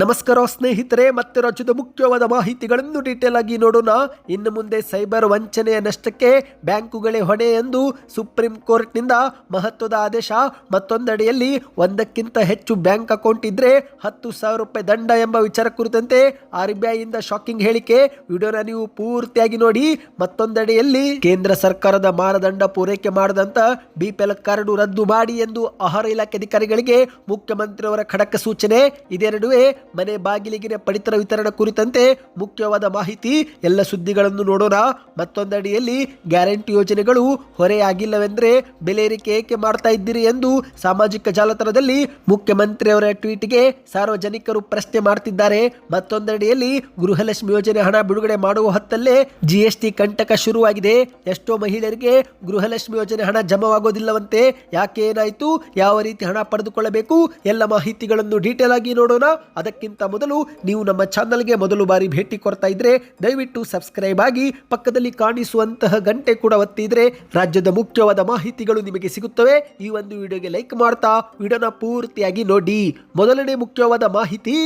ನಮಸ್ಕಾರ ಸ್ನೇಹಿತರೆ, ಮತ್ತೆ ರಾಜ್ಯದ ಮುಖ್ಯವಾದ ಮಾಹಿತಿಗಳನ್ನು ಡೀಟೇಲ್ ಆಗಿ ನೋಡೋಣ. ಇನ್ನು ಮುಂದೆ ಸೈಬರ್ ವಂಚನೆಯ ನಷ್ಟಕ್ಕೆ ಬ್ಯಾಂಕುಗಳೇ ಹೊಣೆ ಎಂದು ಸುಪ್ರೀಂ ಕೋರ್ಟ್ನಿಂದ ಮಹತ್ವದ ಆದೇಶ. ಮತ್ತೊಂದಡಿಯಲ್ಲಿ ಒಂದಕ್ಕಿಂತ ಹೆಚ್ಚು ಬ್ಯಾಂಕ್ ಅಕೌಂಟ್ ಇದ್ರೆ ಹತ್ತು ಸಾವಿರ ರೂಪಾಯಿ ದಂಡ ಎಂಬ ವಿಚಾರ ಕುರಿತಂತೆ ಆರ್ ಬಿ ಐಯಿಂದ ಶಾಕಿಂಗ್ ಹೇಳಿಕೆ. ವಿಡಿಯೋನ ನೀವು ಪೂರ್ತಿಯಾಗಿ ನೋಡಿ. ಮತ್ತೊಂದಡಿಯಲ್ಲಿ ಕೇಂದ್ರ ಸರ್ಕಾರದ ಮಾನದಂಡ ಪೂರೈಕೆ ಮಾಡದಂತ ಬಿಪಿಎಲ್ ಕಾರ್ಡ್ ರದ್ದು ಮಾಡಿ ಎಂದು ಆಹಾರ ಇಲಾಖೆ ಅಧಿಕಾರಿಗಳಿಗೆ ಮುಖ್ಯಮಂತ್ರಿಯವರ ಖಡಕ ಸೂಚನೆ. ಇದೆರಡುವೆ ಮನೆ ಬಾಗಿಲಿಗಿನ ಪಡಿತರ ವಿತರಣೆ ಕುರಿತಂತೆ ಮುಖ್ಯವಾದ ಮಾಹಿತಿ, ಎಲ್ಲ ಸುದ್ದಿಗಳನ್ನು ನೋಡೋಣ. ಮತ್ತೊಂದಡಿಯಲ್ಲಿ ಗ್ಯಾರಂಟಿ ಯೋಜನೆಗಳು ಹೊರೆಯಾಗಿಲ್ಲವೆಂದರೆ ಬೆಲೆ ಏರಿಕೆ ಏಕೆ ಮಾಡ್ತಾ ಇದ್ದೀರಿ ಎಂದು ಸಾಮಾಜಿಕ ಜಾಲತಾಣದಲ್ಲಿ ಮುಖ್ಯಮಂತ್ರಿಯವರ ಟ್ವೀಟ್ಗೆ ಸಾರ್ವಜನಿಕರು ಪ್ರಶ್ನೆ ಮಾಡ್ತಿದ್ದಾರೆ. ಮತ್ತೊಂದಡಿಯಲ್ಲಿ ಗೃಹಲಕ್ಷ್ಮಿ ಯೋಜನೆ ಹಣ ಬಿಡುಗಡೆ ಮಾಡುವ ಹೊತ್ತಲ್ಲೇ ಜಿಎಸ್ಟಿ ಕಂಟಕ ಶುರುವಾಗಿದೆ. ಎಷ್ಟೋ ಮಹಿಳೆಯರಿಗೆ ಗೃಹಲಕ್ಷ್ಮಿ ಯೋಜನೆ ಹಣ ಜಮವಾಗೋದಿಲ್ಲವಂತೆ. ಯಾಕೆ ಏನಾಯಿತು? ಯಾವ ರೀತಿ ಹಣ ಪಡೆದುಕೊಳ್ಳಬೇಕು? ಎಲ್ಲ ಮಾಹಿತಿಗಳನ್ನು ಡೀಟೇಲ್ ಆಗಿ ನೋಡೋಣ. ಅದಕ್ಕಿಂತ ಮೊದಲು ನೀವು ನಮ್ಮ ಚಾನಲ್ಗೆ ಮೊದಲು ಬಾರಿ ಭೇಟಿ ಕೊಡ್ತಾ ಇದ್ರೆ ದಯವಿಟ್ಟು ಸಬ್ಸ್ಕ್ರೈಬ್ ಆಗಿ ಪಕ್ಕದಲ್ಲಿ ಕಾಣಿಸುವಂತಹ ಗಂಟೆ ಕೂಡ ಒತ್ತಿದ್ರೆ ರಾಜ್ಯದ ಮುಖ್ಯವಾದ ಮಾಹಿತಿಗಳು ನಿಮಗೆ ಸಿಗುತ್ತವೆ. ಈ ಒಂದು ವಿಡಿಯೋಗೆ ಲೈಕ್ ಮಾಡ್ತಾ ವಿಡಿಯೋನ ಪೂರ್ತಿಯಾಗಿ ನೋಡಿ. ಮೊದಲನೇ ಮುಖ್ಯವಾದ ಮಾಹಿತಿ,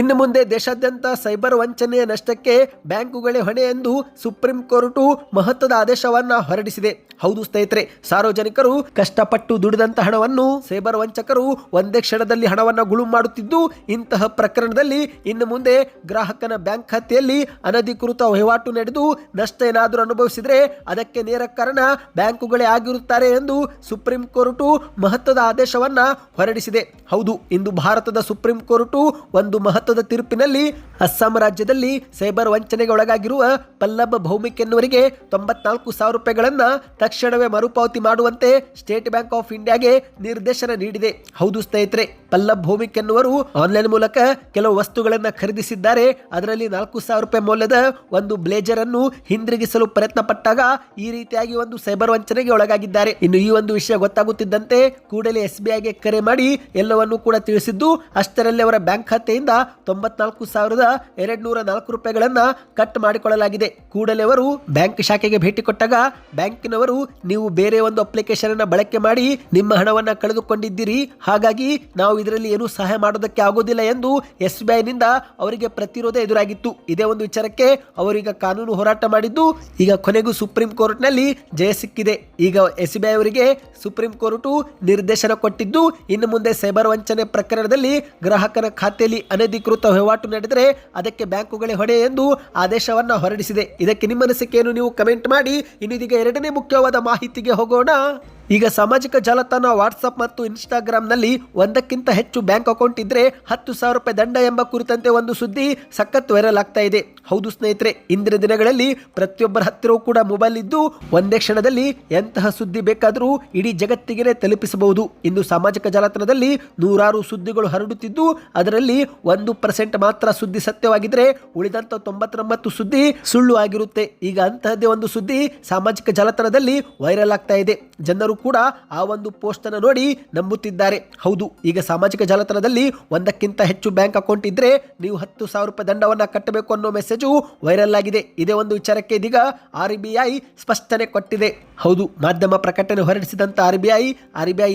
ಇನ್ನು ಮುಂದೆ ದೇಶಾದ್ಯಂತ ಸೈಬರ್ ವಂಚನೆಯ ನಷ್ಟಕ್ಕೆ ಬ್ಯಾಂಕುಗಳೇ ಹೊಣೆ ಎಂದು ಸುಪ್ರೀಂ ಕೋರ್ಟು ಮಹತ್ವದ ಆದೇಶವನ್ನ ಹೊರಡಿಸಿದೆ. ಹೌದು ಸ್ನೇಹಿತರೆ, ಸಾರ್ವಜನಿಕರು ಕಷ್ಟಪಟ್ಟು ದುಡಿದಂತ ಹಣವನ್ನು ಸೈಬರ್ ವಂಚಕರು ಒಂದೇ ಕ್ಷಣದಲ್ಲಿ ಹಣವನ್ನ ಗುಳು ಮಾಡುತ್ತಿದ್ದು ಇಂತಹ ಪ್ರಕರಣದಲ್ಲಿ ಇನ್ನು ಮುಂದೆ ಗ್ರಾಹಕನ ಬ್ಯಾಂಕ್ ಖಾತೆಯಲ್ಲಿ ಅನಧಿಕೃತ ವಹಿವಾಟು ನಡೆದು ನಷ್ಟ ಏನಾದರೂ ಅನುಭವಿಸಿದರೆ ಅದಕ್ಕೆ ನೇರ ಕಾರಣ ಬ್ಯಾಂಕುಗಳೇ ಆಗಿರುತ್ತಾರೆ ಎಂದು ಸುಪ್ರೀಂ ಕೋರ್ಟು ಮಹತ್ವದ ಆದೇಶವನ್ನ ಹೊರಡಿಸಿದೆ. ಹೌದು, ಇಂದು ಭಾರತದ ಸುಪ್ರೀಂ ಕೋರ್ಟು ಒಂದು ಮಹತ್ವದ ತೀರ್ಪಿನಲ್ಲಿ ಅಸ್ಸಾಂ ರಾಜ್ಯದಲ್ಲಿ ಸೈಬರ್ ವಂಚನೆಗೆ ಒಳಗಾಗಿರುವ ಪಲ್ಲಬ್ ಭೌಮಿಕ್ ಎನ್ನುವರಿಗೆ ತೊಂಬತ್ನಾಲ್ಕು ಸಾವಿರ ರೂಪಾಯಿಗಳನ್ನ ತಕ್ಷಣವೇ ಮರುಪಾವತಿ ಮಾಡುವಂತೆ ಸ್ಟೇಟ್ ಬ್ಯಾಂಕ್ ಆಫ್ ಇಂಡಿಯಾಗೆ ನಿರ್ದೇಶನ ನೀಡಿದೆ. ಹೌದು ಸ್ನೇಹಿತರೆ, ಪಲ್ಲಬ್ ಭೌಮಿಕ್ ಎನ್ನುವರು ಆನ್ಲೈನ್ ಮೂಲಕ ಕೆಲವು ವಸ್ತುಗಳನ್ನು ಖರೀದಿಸಿದ್ದಾರೆ. ಅದರಲ್ಲಿ ನಾಲ್ಕು ಸಾವಿರ ರೂಪಾಯಿ ಮೌಲ್ಯದ ಒಂದು ಬ್ಲೇಜರ್ ಅನ್ನು ಹಿಂದಿರುಗಿಸಲು ಪ್ರಯತ್ನ ಪಟ್ಟಾಗ ಈ ರೀತಿಯಾಗಿ ಒಂದು ಸೈಬರ್ ವಂಚನೆಗೆ ಒಳಗಾಗಿದ್ದಾರೆ. ಇನ್ನು ಈ ಒಂದು ವಿಷಯ ಗೊತ್ತಾಗುತ್ತಿದ್ದಂತೆ ಕೂಡಲೇ ಎಸ್ ಬಿ ಐಗೆ ಕರೆ ಮಾಡಿ ಎಲ್ಲವನ್ನೂ ಕೂಡ ತಿಳಿಸಿದ್ದು, ಅಷ್ಟರಲ್ಲಿ ಅವರ ಬ್ಯಾಂಕ್ ಖಾತೆಯಿಂದ ತೊಂಬತ್ನಾಲ್ಕು ಸಾವಿರದ ಎರಡ್ ನೂರ ನಾಲ್ಕು ರೂಪಾಯಿಗಳನ್ನ ಕಟ್ ಮಾಡಿಕೊಳ್ಳಲಾಗಿದೆ. ಕೂಡಲೇ ಅವರು ಬ್ಯಾಂಕ್ ಶಾಖೆಗೆ ಭೇಟಿ ಕೊಟ್ಟಾಗ ಬ್ಯಾಂಕಿನವರು, ನೀವು ಬೇರೆ ಒಂದು ಅಪ್ಲಿಕೇಶನ್ ಅನ್ನ ಬಳಕೆ ಮಾಡಿ ನಿಮ್ಮ ಹಣವನ್ನು ಕಳೆದುಕೊಂಡಿದ್ದೀರಿ. ಹಾಗಾಗಿ ನಾವು ಇದರಲ್ಲಿ ಏನೂ ಸಹಾಯ ಮಾಡೋದಕ್ಕೆ ಆಗೋದಿಲ್ಲ ಎಂದು ಎಸ್ ಬಿ ಐನಿಂದ ಅವರಿಗೆ ಪ್ರತಿರೋಧ ಎದುರಾಗಿತ್ತು. ಇದೇ ಒಂದು ವಿಚಾರಕ್ಕೆ ಅವರೀಗ ಕಾನೂನು ಹೋರಾಟ ಮಾಡಿದ್ದು, ಈಗ ಕೊನೆಗೂ ಸುಪ್ರೀಂ ಕೋರ್ಟ್ನಲ್ಲಿ ಜಯ ಸಿಕ್ಕಿದೆ. ಈಗ ಎಸ್ ಬಿ ಐ ಅವರಿಗೆ ಸುಪ್ರೀಂ ಕೋರ್ಟು ನಿರ್ದೇಶನ ಕೊಟ್ಟಿದ್ದು, ಇನ್ನು ಮುಂದೆ ಸೈಬರ್ ವಂಚನೆ ಪ್ರಕರಣದಲ್ಲಿ ಗ್ರಾಹಕನ ಖಾತೆಯಲ್ಲಿ ಅನಧಿಕೃತ ವಹಿವಾಟು ನಡೆದರೆ ಅದಕ್ಕೆ ಬ್ಯಾಂಕುಗಳೇ ಹೊಣೆ ಎಂದು ಆದೇಶವನ್ನ ಹೊರಡಿಸಿದೆ. ಇದಕ್ಕೆ ನಿಮ್ಮ ಅನಿಸಿಕೆಯನ್ನು ನೀವು ಕಮೆಂಟ್ ಮಾಡಿ. ಇನ್ನು ಇದೀಗ ಎರಡನೇ ಮುಖ್ಯವಾದ ಮಾಹಿತಿಗೆ ಹೋಗೋಣ. ಈಗ ಸಾಮಾಜಿಕ ಜಾಲತಾಣ ವಾಟ್ಸಪ್ ಮತ್ತು ಇನ್ಸ್ಟಾಗ್ರಾಂನಲ್ಲಿ ಒಂದಕ್ಕಿಂತ ಹೆಚ್ಚು ಬ್ಯಾಂಕ್ ಅಕೌಂಟ್ ಇದ್ರೆ ಹತ್ತು ಸಾವಿರ ರೂಪಾಯಿ ದಂಡ ಎಂಬ ಕುರಿತಂತೆ ಒಂದು ಸುದ್ದಿ ಸಖತ್ ವೈರಲ್ ಆಗ್ತಾ ಇದೆ. ಹೌದು ಸ್ನೇಹಿತರೆ, ಇಂದಿನ ದಿನಗಳಲ್ಲಿ ಪ್ರತಿಯೊಬ್ಬರ ಹತ್ತಿರವೂ ಕೂಡ ಮೊಬೈಲ್ ಇದ್ದು ಒಂದೇ ಕ್ಷಣದಲ್ಲಿ ಎಂತಹ ಸುದ್ದಿ ಬೇಕಾದರೂ ಇಡೀ ಜಗತ್ತಿಗೆ ತಲುಪಿಸಬಹುದು. ಇಂದು ಸಾಮಾಜಿಕ ಜಾಲತಾಣದಲ್ಲಿ ನೂರಾರು ಸುದ್ದಿಗಳು ಹರಡುತ್ತಿದ್ದು, ಅದರಲ್ಲಿ ಒಂದು ಪರ್ಸೆಂಟ್ ಮಾತ್ರ ಸುದ್ದಿ ಸತ್ಯವಾಗಿದ್ರೆ ಉಳಿದಂತ ತೊಂಬತ್ತೊಂಬತ್ತು ಸುದ್ದಿ ಸುಳ್ಳು ಆಗಿರುತ್ತೆ. ಈಗ ಅಂತಹದ್ದೇ ಒಂದು ಸುದ್ದಿ ಸಾಮಾಜಿಕ ಜಾಲತಾಣದಲ್ಲಿ ವೈರಲ್ ಆಗ್ತಾ ಇದೆ. ಜನರು ಕೂಡ ಆ ಒಂದು ಪೋಸ್ಟ್ ಅನ್ನು ನೋಡಿ ನಂಬುತ್ತಿದ್ದಾರೆ. ಹೌದು, ಈಗ ಸಾಮಾಜಿಕ ಜಾಲತಾಣದಲ್ಲಿ ಒಂದಕ್ಕಿಂತ ಹೆಚ್ಚು ಬ್ಯಾಂಕ್ ಅಕೌಂಟ್ ಇದ್ರೆ ನೀವು ಹತ್ತು ಸಾವಿರ ರೂಪಾಯಿ ದಂಡವನ್ನು ಕಟ್ಟಬೇಕು ಅನ್ನೋ ಮೆಸೇಜು ವೈರಲ್ ಆಗಿದೆ. ಇದೇ ಒಂದು ವಿಚಾರಕ್ಕೆ ಇದೀಗ ಆರ್ ಬಿ ಸ್ಪಷ್ಟನೆ ಕೊಟ್ಟಿದೆ. ಹೌದು, ಮಾಧ್ಯಮ ಪ್ರಕಟಣೆ ಹೊರಡಿಸಿದಂತ R B I R B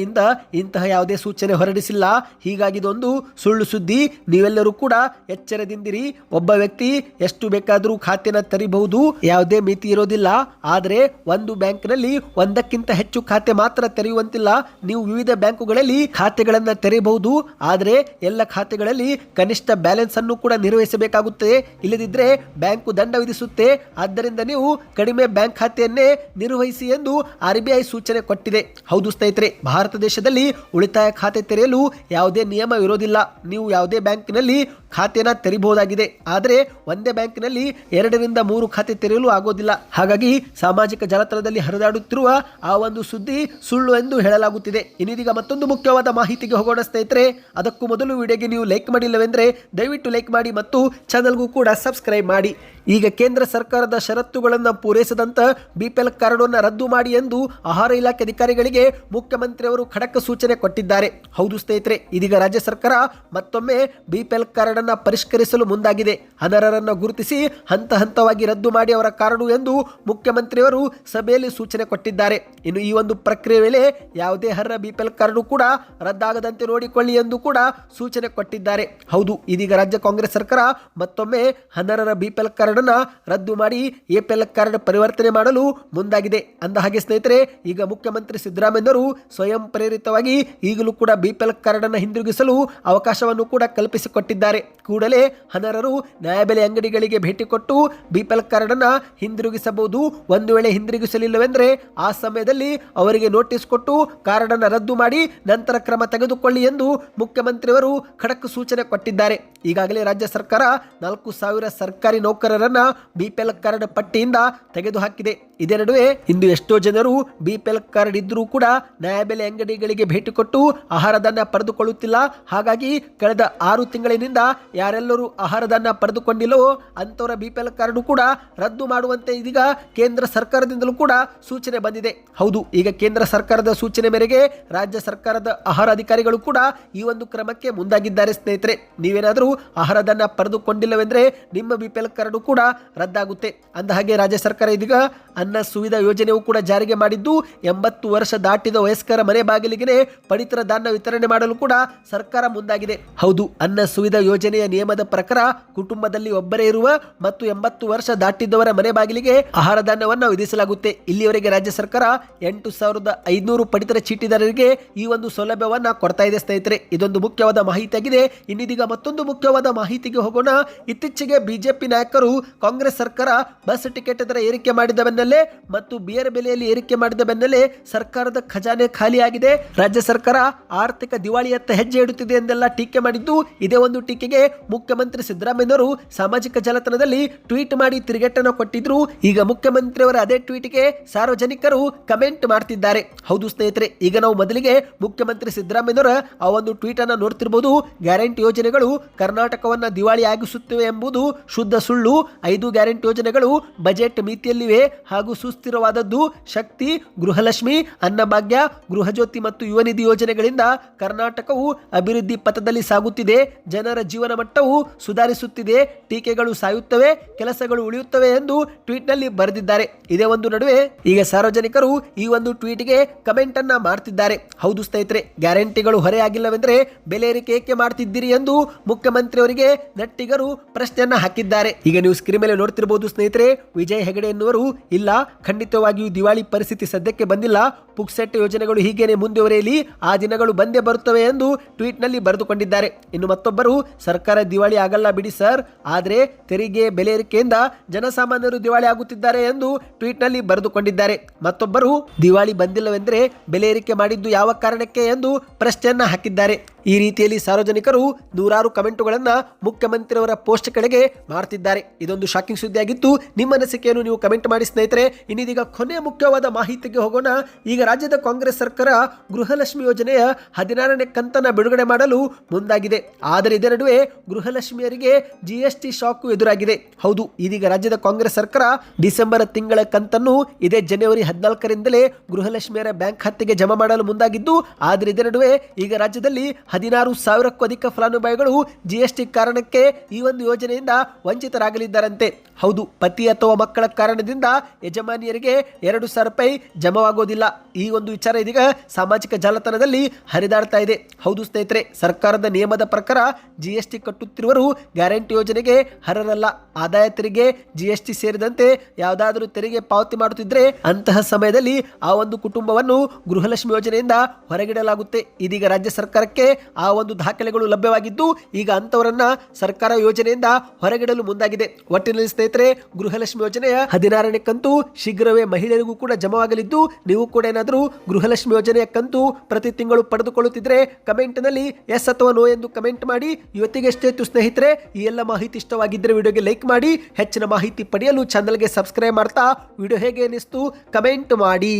ಇಂತಹ ಯಾವುದೇ ಸೂಚನೆ ಹೊರಡಿಸಿಲ್ಲ. ಹೀಗಾಗಿ ಇದೊಂದು ಸುಳ್ಳು ಸುದ್ದಿ. ನೀವೆಲ್ಲರೂ ಕೂಡ ಎಚ್ಚರದಿಂದಿರಿ. ಒಬ್ಬ ವ್ಯಕ್ತಿ ಎಷ್ಟು ಬೇಕಾದರೂ ಖಾತೆನ ತೆರಿಬಹುದು. ಯಾವುದೇ ಮಿತಿ ಇರೋದಿಲ್ಲ. ಆದರೆ ಒಂದು ಬ್ಯಾಂಕ್ನಲ್ಲಿ ಒಂದಕ್ಕಿಂತ ಹೆಚ್ಚು ಖಾತೆ ಮಾತ್ರ ತೆರೆಯುವಂತಿಲ್ಲ. ನೀವು ವಿವಿಧ ಬ್ಯಾಂಕುಗಳಲ್ಲಿ ಖಾತೆಗಳನ್ನ ತೆರೆಯಬಹುದು. ಆದರೆ ಎಲ್ಲ ಖಾತೆಗಳಲ್ಲಿ ಕನಿಷ್ಠ ಬ್ಯಾಲೆನ್ಸ್ ಅನ್ನು ಕೂಡ ನಿರ್ವಹಿಸಬೇಕಾಗುತ್ತದೆ. ಇಲ್ಲದಿದ್ದರೆ ಬ್ಯಾಂಕು ದಂಡ ವಿಧಿಸುತ್ತೆ. ಆದ್ದರಿಂದ ನೀವು ಕಡಿಮೆ ಬ್ಯಾಂಕ್ ಖಾತೆಯನ್ನೇ ನಿರ್ವಹಿಸಿ ಎಂದು ಆರ್ ಬಿ ಐ ಸೂಚನೆ ಕೊಟ್ಟಿದೆ. ಹೌದು ಸ್ನೇಹಿತರೆ, ಭಾರತ ದೇಶದಲ್ಲಿ ಉಳಿತಾಯ ಖಾತೆ ತೆರೆಯಲು ಯಾವುದೇ ನಿಯಮ ಇರೋದಿಲ್ಲ ನೀವು ಯಾವುದೇ ಬ್ಯಾಂಕಿನಲ್ಲಿ ಖಾತೆನ ತೆರೆಯಬಹುದಾಗಿದೆ ಆದರೆ ಒಂದೇ ಬ್ಯಾಂಕಿನಲ್ಲಿ ಎರಡರಿಂದ ಮೂರು ಖಾತೆ ತೆರೆಯಲು ಆಗೋದಿಲ್ಲ. ಹಾಗಾಗಿ ಸಾಮಾಜಿಕ ಜಾಲತಾಣದಲ್ಲಿ ಹರಿದಾಡುತ್ತಿರುವ ಆ ಒಂದು ಸುದ್ದಿ ಸುಳ್ಳು ಎಂದು ಹೇಳಲಾಗುತ್ತಿದೆ. ಇನ್ನಿದೀಗ ಮತ್ತೊಂದು ಮುಖ್ಯವಾದ ಮಾಹಿತಿಗೆ ಹೋಗೋಣ ಸ್ನೇಹಿತರೆ. ಅದಕ್ಕೂ ಮೊದಲು ವಿಡಿಯೋಗೆ ನೀವು ಲೈಕ್ ಮಾಡಿಲ್ಲವೆಂದರೆ ದಯವಿಟ್ಟು ಲೈಕ್ ಮಾಡಿ ಮತ್ತು ಚಾನಲ್ಗೂ ಕೂಡ ಸಬ್ಸ್ಕ್ರೈಬ್ ಮಾಡಿ. ಈಗ ಕೇಂದ್ರ ಸರ್ಕಾರದ ಷರತ್ತುಗಳನ್ನು ಪೂರೈಸದಂತ ಬಿಪಿಎಲ್ ಕಾರ್ಡನ್ನು ರದ್ದು ಮಾಡಿ ಎಂದು ಆಹಾರ ಇಲಾಖೆ ಅಧಿಕಾರಿಗಳಿಗೆ ಮುಖ್ಯಮಂತ್ರಿಯವರು ಖಡಕ್ ಸೂಚನೆ ಕೊಟ್ಟಿದ್ದಾರೆ. ಹೌದು ಸ್ನೇಹಿತರೆ, ಇದೀಗ ರಾಜ್ಯ ಸರ್ಕಾರ ಮತ್ತೊಮ್ಮೆ ಬಿಪಿಎಲ್ ಕಾರ್ಡ್ ಅನ್ನ ಪರಿಷ್ಕರಿಸಲು ಮುಂದಾಗಿದೆ. ಅನರ್ಹರನ್ನು ಗುರುತಿಸಿ ಹಂತ ಹಂತವಾಗಿ ರದ್ದು ಮಾಡಿ ಅವರ ಕಾರ್ಡು ಎಂದು ಮುಖ್ಯಮಂತ್ರಿಯವರು ಸಭೆಯಲ್ಲಿ ಸೂಚನೆ ಕೊಟ್ಟಿದ್ದಾರೆ. ಇನ್ನು ಈ ಒಂದು ಪ್ರಕ್ರಿಯೆ ವೇಳೆ ಯಾವುದೇ ಅರ್ಹ ಬಿಪಿಎಲ್ ಕಾರ್ಡು ಕೂಡ ರದ್ದಾಗದಂತೆ ನೋಡಿಕೊಳ್ಳಿ ಎಂದು ಕೂಡ ಸೂಚನೆ ಕೊಟ್ಟಿದ್ದಾರೆ. ಹೌದು, ಇದೀಗ ರಾಜ್ಯ ಕಾಂಗ್ರೆಸ್ ಸರ್ಕಾರ ಮತ್ತೊಮ್ಮೆ ಅನರ್ಹರ ಬಿಪಿಎಲ್ ಕಾರ್ಡ್ ಅನ್ನ ರದ್ದು ಮಾಡಿ ಎಪಿಎಲ್ ಕಾರ್ಡ್ ಪರಿವರ್ತನೆ ಮಾಡಲು ಮುಂದಾಗಿದೆ. ಅಂದ ಹಾಗೆ ಸ್ನೇಹಿತರೆ, ಈಗ ಮುಖ್ಯಮಂತ್ರಿ ಸಿದ್ದರಾಮಯ್ಯರು ಸ್ವಯಂ ಪ್ರೇರಿತವಾಗಿ ಈಗಲೂ ಕೂಡ ಬಿಪಿಎಲ್ ಎಲ್ ಕಾರ್ಡನ್ನು ಹಿಂದಿರುಗಿಸಲು ಅವಕಾಶವನ್ನು ಕೂಡ ಕಲ್ಪಿಸಿಕೊಟ್ಟಿದ್ದಾರೆ. ಕೂಡಲೇ ಅನರ್ಹರು ನ್ಯಾಯಬೆಲೆ ಅಂಗಡಿಗಳಿಗೆ ಭೇಟಿ ಕೊಟ್ಟು ಬಿಪಿಎಲ್ ಎಲ್ ಕಾರ್ಡನ್ನು ಹಿಂದಿರುಗಿಸಬಹುದು. ಒಂದು ವೇಳೆ ಹಿಂದಿರುಗಿಸಲಿಲ್ಲವೆಂದರೆ ಆ ಸಮಯದಲ್ಲಿ ಅವರಿಗೆ ನೋಟಿಸ್ ಕೊಟ್ಟು ಕಾರ್ಡನ್ನು ರದ್ದು ಮಾಡಿ ನಂತರ ಕ್ರಮ ತೆಗೆದುಕೊಳ್ಳಿ ಎಂದು ಮುಖ್ಯಮಂತ್ರಿಯವರು ಖಡಕ್ ಸೂಚನೆ ಕೊಟ್ಟಿದ್ದಾರೆ. ಈಗಾಗಲೇ ರಾಜ್ಯ ಸರ್ಕಾರ ನಾಲ್ಕು ಸಾವಿರ ಸರ್ಕಾರಿ ನೌಕರರನ್ನ ಬಿಪಿಎಲ್ ಕಾರ್ಡ್ ಪಟ್ಟಿಯಿಂದ ತೆಗೆದುಹಾಕಿದೆ. ಇದೇ ನಡುವೆ ಇಂದು ಎಷ್ಟೋ ಜನರು ಬಿಪಿಎಲ್ ಕಾರ್ಡ್ ಇದ್ರೂ ಕೂಡ ನ್ಯಾಯಬೆಲೆ ಅಂಗಡಿಗಳಿಗೆ ಭೇಟಿ ಕೊಟ್ಟು ಆಹಾರದನ್ನ ಪಡೆದುಕೊಳ್ಳುತ್ತಿಲ್ಲ. ಹಾಗಾಗಿ ಕಳೆದ ಆರು ತಿಂಗಳಿನಿಂದ ಯಾರೆಲ್ಲರೂ ಆಹಾರದನ್ನ ಪಡೆದುಕೊಂಡಿಲ್ಲವೋ ಅಂಥವರ ಬಿಪಿಎಲ್ ಕಾರ್ಡ್ ಕೂಡ ರದ್ದು ಮಾಡುವಂತೆ ಇದೀಗ ಕೇಂದ್ರ ಸರ್ಕಾರದಿಂದಲೂ ಕೂಡ ಸೂಚನೆ ಬಂದಿದೆ. ಹೌದು, ಈಗ ಕೇಂದ್ರ ಸರ್ಕಾರದ ಸೂಚನೆ ಮೇರೆಗೆ ರಾಜ್ಯ ಸರ್ಕಾರದ ಆಹಾರ ಅಧಿಕಾರಿಗಳು ಕೂಡ ಈ ಒಂದು ಕ್ರಮಕ್ಕೆ ಮುಂದಾಗಿದ್ದಾರೆ ಸ್ನೇಹಿತರೆ. ನೀವೇನಾದರೂ ಆಹಾರದನ್ನ ಪಡೆದುಕೊಂಡಿಲ್ಲವೆಂದರೆ ನಿಮ್ಮ ಬಿಪಿಎಲ್ ಕಾರ್ಡು ಕೂಡ ರದ್ದಾಗುತ್ತೆ. ಅಂದ ಹಾಗೆ ರಾಜ್ಯ ಸರ್ಕಾರ ಇದೀಗ ಅನ್ನ ಸುವಿಧಾ ಯೋಜನೆಯು ಕೂಡ ಜಾರಿಗೆ ಮಾಡಿದ್ದು, ಎಂಬತ್ತು ವರ್ಷ ದಾಟಿದ ವಯಸ್ಕರ ಮನೆ ಬಾಗಿಲಿಗೆ ಪಡಿತರ ಧಾನ್ಯ ವಿತರಣೆ ಮಾಡಲು ಕೂಡ ಸರ್ಕಾರ ಮುಂದಾಗಿದೆ. ಹೌದು, ಅನ್ನ ಸುವಿಧಾ ಯೋಜನೆಯ ನಿಯಮದ ಪ್ರಕಾರ ಕುಟುಂಬದಲ್ಲಿ ಒಬ್ಬರೇ ಇರುವ ಮತ್ತು ಎಂಬತ್ತು ವರ್ಷ ದಾಟಿದ್ದವರ ಮನೆ ಬಾಗಿಲಿಗೆ ಆಹಾರ ಧಾನ್ಯವನ್ನು ವಿಧಿಸಲಾಗುತ್ತೆ. ಇಲ್ಲಿಯವರೆಗೆ ರಾಜ್ಯ ಸರ್ಕಾರ ಎಂಟು ಸಾವಿರದ ಐದುನೂರು ಪಡಿತರ ಚೀಟಿದಾರರಿಗೆ ಈ ಒಂದು ಸೌಲಭ್ಯವನ್ನ ಕೊಡ್ತಾ ಇದೆ ಸ್ನೇಹಿತರೆ. ಇದೊಂದು ಮುಖ್ಯವಾದ ಮಾಹಿತಿಯಾಗಿದೆ. ಇನ್ನಿದೀಗ ಮತ್ತೊಂದು ಮುಖ್ಯವಾದ ಮಾಹಿತಿಗೆ ಹೋಗೋಣ. ಇತ್ತೀಚೆಗೆ ಬಿಜೆಪಿ ನಾಯಕರು ಕಾಂಗ್ರೆಸ್ ಸರ್ಕಾರ ಬಸ್ ಟಿಕೆಟ್ ದರ ಏರಿಕೆ ಮಾಡಿದ ಬೆನ್ನಲ್ಲೇ ಮತ್ತು ಬಿಯರ್ ಬೆಲೆಯಲ್ಲಿ ಏರಿಕೆ ಮಾಡಿದ ಬೆನ್ನಲ್ಲೇ ಸರ್ಕಾರದ ಖಜಾನೆ ಖಾಲಿಯಾಗಿದೆ. ರಾಜ್ಯ ಸರ್ಕಾರ ಆರ್ಥಿಕ ದಿವಾಳಿಯತ್ತ ಹೆಜ್ಜೆ ಇಡುತ್ತಿದೆ ಎಂದೆಲ್ಲ ಟೀಕೆ ಮಾಡಿದ್ದು, ಇದೇ ಒಂದು ಟೀಕೆಗೆ ಮುಖ್ಯಮಂತ್ರಿ ಸಿದ್ದರಾಮಯ್ಯನವರು ಸಾಮಾಜಿಕ ಜಾಲತಾಣದಲ್ಲಿ ಟ್ವೀಟ್ ಮಾಡಿ ತಿರುಗೇಟನ್ನು ಕೊಟ್ಟಿದ್ರು. ಈಗ ಮುಖ್ಯಮಂತ್ರಿಯವರ ಅದೇ ಟ್ವೀಟ್ಗೆ ಸಾರ್ವಜನಿಕರು ಕಮೆಂಟ್ ಮಾಡ್ತಿದ್ದಾರೆ. ಹೌದು ಸ್ನೇಹಿತರೆ, ಈಗ ನಾವು ಮೊದಲಿಗೆ ಮುಖ್ಯಮಂತ್ರಿ ಸಿದ್ದರಾಮಯ್ಯನವರ ಆ ಒಂದು ಟ್ವೀಟ್ ಅನ್ನು ನೋಡ್ತಿರ್ಬೋದು. ಗ್ಯಾರಂಟಿ ಯೋಜನೆಗಳು ಕರ್ನಾಟಕವನ್ನ ದಿವಾಳಿ ಆಗಿಸುತ್ತಿವೆ ಎಂಬುದು ಶುದ್ಧ ಸುಳ್ಳು. ಐದು ಗ್ಯಾರಂಟಿ ಯೋಜನೆಗಳು ಬಜೆಟ್ ಮಿತಿಯಲ್ಲಿವೆ ಹಾಗೂ ಸುಸ್ಥಿರವಾದದ್ದು ಶಕ್ತಿ, ಗೃಹಲಕ್ಷ್ಮಿ, ಅನ್ನಭಾಗ್ಯ, ಗೃಹಜ್ಯೋತಿ ಮತ್ತು ಯುವ ನಿಧಿ ಯೋಜನೆಗಳಿಂದ ಕರ್ನಾಟಕವು ಅಭಿವೃದ್ಧಿ ಪಥದಲ್ಲಿ ಸಾಗುತ್ತಿದೆ. ಜನರ ಜೀವನ ಮಟ್ಟವು ಸುಧಾರಿಸುತ್ತಿದೆ. ಟೀಕೆಗಳು ಸಾಯುತ್ತವೆ, ಕೆಲಸಗಳು ಉಳಿಯುತ್ತವೆ ಎಂದು ಟ್ವೀಟ್ನಲ್ಲಿ ಬರೆದಿದ್ದಾರೆ. ಇದೇ ಒಂದು ನಡುವೆ ಈಗ ಸಾರ್ವಜನಿಕರು ಈ ಒಂದು ಟ್ವೀಟ್ಗೆ ಕಮೆಂಟ್ ಅನ್ನ ಮಾಡ್ತಿದ್ದಾರೆ. ಹೌದು ಸ್ನೇಹಿತರೆ, ಗ್ಯಾರಂಟಿಗಳು ಹೊರೆಯಾಗಿಲ್ಲವೆಂದರೆ ಬೆಲೆ ಏರಿಕೆ ಏಕೆ ಮಾಡ್ತಿದ್ದೀರಿ ಎಂದು ಮುಖ್ಯಮಂತ್ರಿಯವರಿಗೆ ನಟ್ಟಿಗರು ಪ್ರಶ್ನೆಯನ್ನ ಹಾಕಿದ್ದಾರೆ. ಈಗ ನೀವು ಸ್ಕ್ರೀನ್ ಮೇಲೆ ನೋಡ್ತಿರ್ಬೋದು ಸ್ನೇಹಿತರೆ, ವಿಜಯ್ ಹೆಗಡೆ ಎನ್ನುವರು. ಇಲ್ಲ, ಖಂಡಿತವಾಗಿಯೂ ದಿವಾಳಿ ಪರಿಸ್ಥಿತಿ ಸದ್ಯಕ್ಕೆ ಬಂದಿಲ್ಲ. ಪುಕ್ಸೆಟ್ ಯೋಜನೆಗಳು ಹೀಗೇನೆ ಮುಂದುವರೆಯಲಿ, ಆ ದಿನಗಳು ಬಂದೇ ಬರುತ್ತವೆ ಎಂದು ಟ್ವೀಟ್ನಲ್ಲಿ ಬರೆದುಕೊಂಡಿದ್ದಾರೆ. ಇನ್ನು ಮತ್ತೊಬ್ಬರು, ಸರ್ಕಾರ ದಿವಾಳಿ ಆಗಲ್ಲ ಬಿಡಿ ಸರ್, ಆದರೆ ತೆರಿಗೆ ಬೆಲೆ ಏರಿಕೆಯಿಂದ ಜನಸಾಮಾನ್ಯರು ದಿವಾಳಿ ಆಗುತ್ತಿದ್ದಾರೆ ಎಂದು ಟ್ವೀಟ್ನಲ್ಲಿ ಬರೆದುಕೊಂಡಿದ್ದಾರೆ. ಮತ್ತೊಬ್ಬರು, ದಿವಾಳಿ ಬಂದಿಲ್ಲವೆಂದರೆ ಬೆಲೆ ಏರಿಕೆ ಮಾಡಿದ್ದು ಯಾವ ಕಾರಣಕ್ಕೆ ಎಂದು ಪ್ರಶ್ನೆಯನ್ನ ಹಾಕಿದ್ದಾರೆ. ಈ ರೀತಿಯಲ್ಲಿ ಸಾರ್ವಜನಿಕರು ನೂರಾರು ಕಮೆಂಟುಗಳನ್ನು ಮುಖ್ಯಮಂತ್ರಿಯವರ ಪೋಸ್ಟ್ ಕಡೆಗೆ ಮಾಡ್ತಿದ್ದಾರೆ ಇದೊಂದು ಶಾಕಿಂಗ್ ಸುದ್ದಿಯಾಗಿತ್ತು. ನಿಮ್ಮ ಅನಿಸಿಕೆಯನ್ನು ನೀವು ಕಮೆಂಟ್ ಮಾಡಿ ಸ್ನೇಹಿತರೆ. ಇನ್ನಿದೀಗ ಕೊನೆ ಮುಖ್ಯವಾದ ಮಾಹಿತಿಗೆ ಹೋಗೋಣ. ಈಗ ರಾಜ್ಯದ ಕಾಂಗ್ರೆಸ್ ಸರ್ಕಾರ ಗೃಹಲಕ್ಷ್ಮಿ ಯೋಜನೆಯ ಹದಿನಾರನೇ ಕಂತನ್ನು ಬಿಡುಗಡೆ ಮಾಡಲು ಮುಂದಾಗಿದೆ. ಆದರೆ ಇದರ ನಡುವೆ ಗೃಹಲಕ್ಷ್ಮಿಯರಿಗೆ ಜಿಎಸ್ಟಿ ಶಾಕು ಎದುರಾಗಿದೆ. ಹೌದು, ಇದೀಗ ರಾಜ್ಯದ ಕಾಂಗ್ರೆಸ್ ಸರ್ಕಾರ ಡಿಸೆಂಬರ್ ತಿಂಗಳ ಕಂತನ್ನು ಇದೇ ಜನವರಿ ಹದಿನಾಲ್ಕರಿಂದಲೇ ಗೃಹಲಕ್ಷ್ಮಿಯರ ಬ್ಯಾಂಕ್ ಖಾತೆಗೆ ಜಮಾ ಮಾಡಲು ಮುಂದಾಗಿದ್ದು, ಆದರೆ ಇದರ ನಡುವೆ ಈಗ ರಾಜ್ಯದಲ್ಲಿ ಹದಿನಾರು ಸಾವಿರಕ್ಕೂ ಅಧಿಕ ಫಲಾನುಭವಿಗಳು ಜಿಎಸ್ಟಿ ಕಾರಣಕ್ಕೆ ಈ ಒಂದು ಯೋಜನೆಯಿಂದ ವಂಚಿತರಾಗಲಿದ್ದಾರಂತೆ. ಹೌದು, ಪತಿ ಅಥವಾ ಮಕ್ಕಳ ಕಾರಣದಿಂದ ಯಜಮಾನಿಯರಿಗೆ ಎರಡು ಸಾವಿರ ರೂಪಾಯಿ ಜಮವಾಗೋದಿಲ್ಲ. ಈ ಒಂದು ವಿಚಾರ ಇದೀಗ. ಸಾಮಾಜಿಕ ಜಾಲತಾಣದಲ್ಲಿ ಹರಿದಾಡ್ತಾ ಇದೆ. ಹೌದು ಸ್ನೇಹಿತರೆ, ಸರ್ಕಾರದ ನಿಯಮದ ಪ್ರಕಾರ ಜಿಎಸ್ಟಿ ಕಟ್ಟುತ್ತಿರುವರು ಗ್ಯಾರಂಟಿ ಯೋಜನೆಗೆ ಹರರಲ್ಲ ಆದಾಯ ತೆರಿಗೆ ಜಿ ಎಸ್ ಟಿ ಸೇರಿದಂತೆ ಯಾವುದಾದರೂ ತೆರಿಗೆ ಪಾವತಿ ಮಾಡುತ್ತಿದ್ರೆ ಅಂತಹ ಸಮಯದಲ್ಲಿ ಆ ಒಂದು ಕುಟುಂಬವನ್ನು ಗೃಹಲಕ್ಷ್ಮಿ ಯೋಜನೆಯಿಂದ ಹೊರಗಿಡಲಾಗುತ್ತೆ. ಇದೀಗ ರಾಜ್ಯ ಸರ್ಕಾರಕ್ಕೆ ಆ ಒಂದು ದಾಖಲೆಗಳು ಲಭ್ಯವಾಗಿದ್ದು, ಈಗ ಅಂತವರನ್ನ ಸರ್ಕಾರ ಯೋಜನೆಯಿಂದ ಹೊರಗಿಡಲು ಮುಂದಾಗಿದೆ. ಒಟ್ಟಿನಲ್ಲಿ ಸ್ನೇಹಿತರೆ, ಗೃಹಲಕ್ಷ್ಮಿ ಯೋಜನೆಯ ಹದಿನಾರನೇ ಕಂತು ಶೀಘ್ರವೇ ಮಹಿಳೆಯರಿಗೂ ಕೂಡ ಜಮವಾಗಲಿದ್ದು, ನೀವು ಕೂಡ ಏನಾದರೂ ಗೃಹಲಕ್ಷ್ಮಿ ಯೋಜನೆಯ ಕಂತು ಪ್ರತಿ ತಿಂಗಳು ಪಡೆದುಕೊಳ್ಳುತ್ತಿದ್ರೆ ಕಮೆಂಟ್ನಲ್ಲಿ ಎಸ್ ಅಥವಾ ನೋ ಎಂದು ಕಮೆಂಟ್ ಮಾಡಿ. ಇವತ್ತಿಗೆ ಇತ್ತು ಸ್ನೇಹಿತರೆ, ಈ ಎಲ್ಲ ಮಾಹಿತಿ ಇಷ್ಟವಾಗಿದ್ದರೆ ವಿಡಿಯೋಗೆ ಲೈಕ್ ಮಾಡಿ. ಹೆಚ್ಚಿನ ಮಾಹಿತಿ ಪಡೆಯಲು ಚಾನಲ್ಗೆ ಸಬ್ಸ್ಕ್ರೈಬ್ ಮಾಡ್ತಾ. ವಿಡಿಯೋ ಹೇಗೆ ಅನ್ನಿಸ್ತು? ಕಮೆಂಟ್ ಮಾಡಿ.